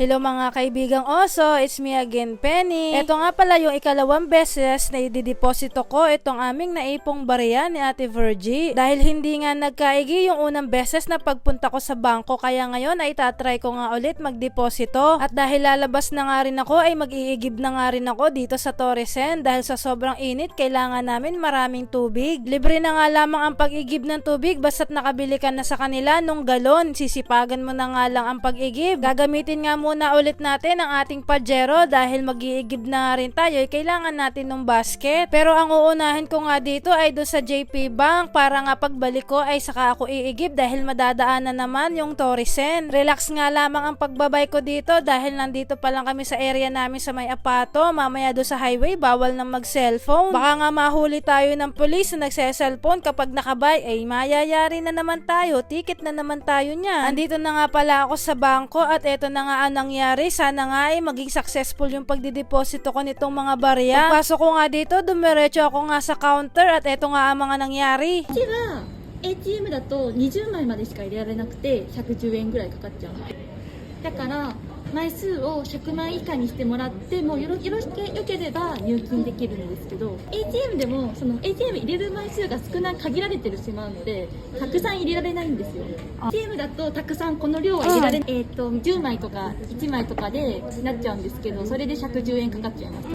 Hello mga kaibigang oso, it's me again Penny. Ito nga pala yung ikalawang beses na idideposito ko itong aming naipong barya ni Ate Virgie. Dahil hindi nga nagkaigi yung unang beses na pagpunta ko sa bangko kaya ngayon ay tatry ko nga ulit magdeposito. At dahil lalabas na nga rin ako ay mag-iigib na nga rin ako dito sa Torresen dahil sa sobrang init kailangan namin maraming tubig. Libre na nga lamang ang pag-igib ng tubig basta't nakabili ka na sa kanila nung galon. Sisipagan mo na nga lang ang pag-igib. Gagamitin nga muna ulit natin ang ating pajero dahil mag-iigib na rin tayo. Kailangan natin ng basket. Pero ang uunahin ko nga dito ay doon sa JP Bank para nga pagbalik ko ay saka ako iigib dahil madadaanan naman yung Torresen. Relax nga lamang ang pagbabay ko dito dahil nandito pa lang kami sa area namin sa may apato. Mamaya doon sa highway bawal nang mag-cellphone. Baka nga mahuli tayo ng polis na nagse-cellphone kapag nakabay ay mayayari na naman tayo. Ticket na naman tayo niyan. Andito na nga pala ako sa bangko at eto na nga ang nangyari. Sana nga ay maging successful yung pagdideposito ko nitong mga barya. Pagpasok ko nga dito, dumiretso ako nga sa counter at eto nga ang mga nangyari. こっちは ATM だと20枚までしか入れられなくて110円ぐらいかかっちゃうの だから枚数を100枚以下にしてもらってもうよろよろしけよければ入金できるんですけど ATM でもその ATM 入れる枚数が少な限られてるしまうのでたくさん入れられないんですよ。ATM だとたくさんこの量は入れられ、えー、と10枚とか1枚とかでなっちゃうんですけどそれで110円かかっちゃいます